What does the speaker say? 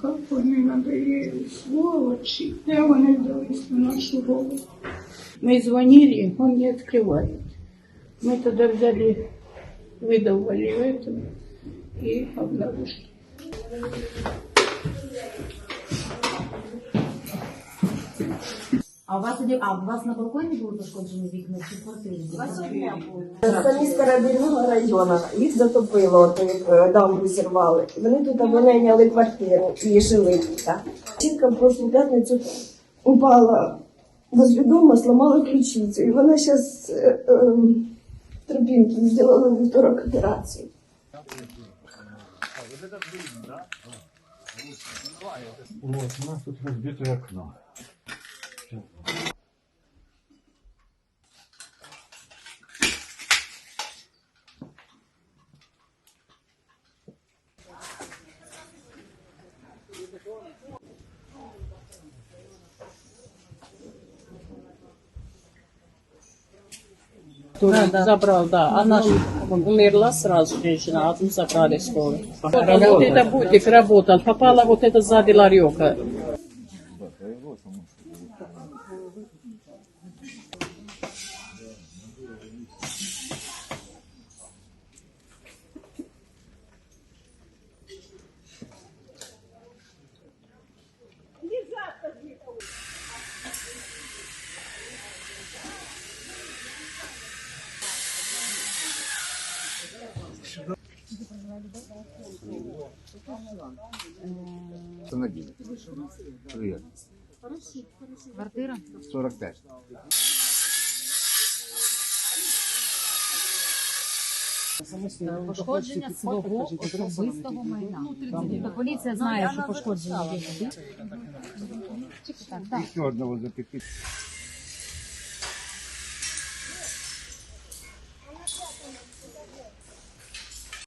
Kako ne nadоели сволочи, evo ne dovesti нашу голову. Мы звонили, он не открывает. Мы тогда взяли, выдавали это и обнаружили. А у вас тоді, а у вас на балконі були пошкоджені вікна чи в квартирі? У вас Самі з Карабільного району їх затопило, от, е, дамбу зірвали. Вони тут винайняли квартиру і жили тут. Жінка в прошлу п'ятницю упала возле дома, сломала ключицю. І вона зараз е, е, тропінки зробила вівторок операцію. Вот, у нас тут разбитое окно. Тоже забрал, да. Она ж умерла сразу, женщина, а тут забрали скоро. Вот это Бутик работал, попала вот это сзади ларека. Автомобіль. Привіт. Квартира? 45. Пошкодження свого особистого майна. Тобто поліція знає, що пошкодження є. Ще одного запитати.